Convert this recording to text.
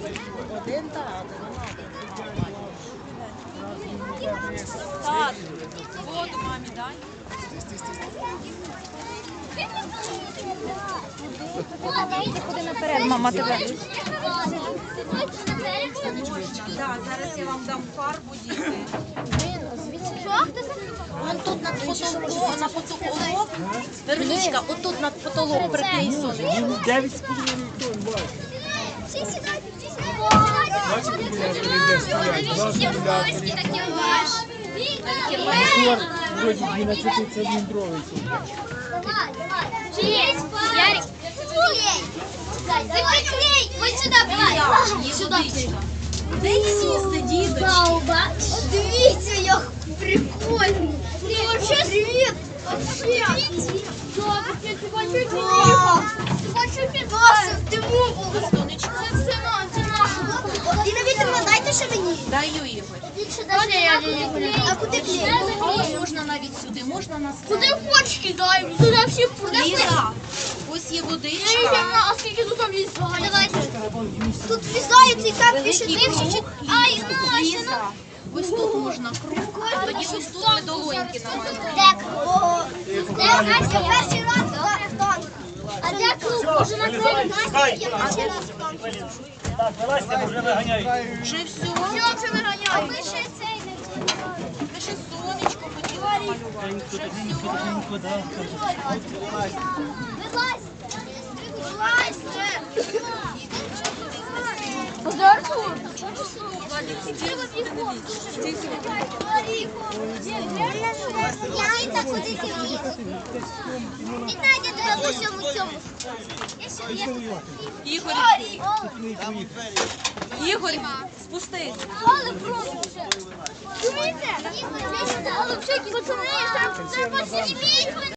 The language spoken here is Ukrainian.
Один так, Так, воду мамі дай. Ходи наперед, мама тебе. Так, зараз я вам дам фарбу, діти. Вон тут над потолком, на потолок. Вероничка, отут над потолок приклей сонечко. 9,5 тонн бачиш. Ярик. Клей. Закрой клей. Вот сюда, давай. Сюда. Де сісти, діточки? Бауба. Дивіться, як прикольно. Вообще привіт. Вообще. Тиму Сонечко. Діна дайте ще мені. Даю Ігор. А куди клей? Можна навіть сюди, можна на Куди хочеш кидай, туди всі Ліза, ось є водичка. А скільки тут там лізає? Давайте. Тут цей кап пише Великий дивши. Ай, ну, Ліза, ось тут можна круг, а тоді ось тут ми долоньки намалюємо. Так, о, так, Настя, перший раз А де круг? Може на це Настя? Так, вилазьте, вже виганяють. Вже все. Це виганяє? А ми ще цей не Ми ще сонечко хотіли намалювати. Вже все. Вилазь! Вилазь! Я і так ходити вниз. І Надя тебе по всьому цьому. Ігор, Ігор, спустись. Але просто вже. Пацани, там треба.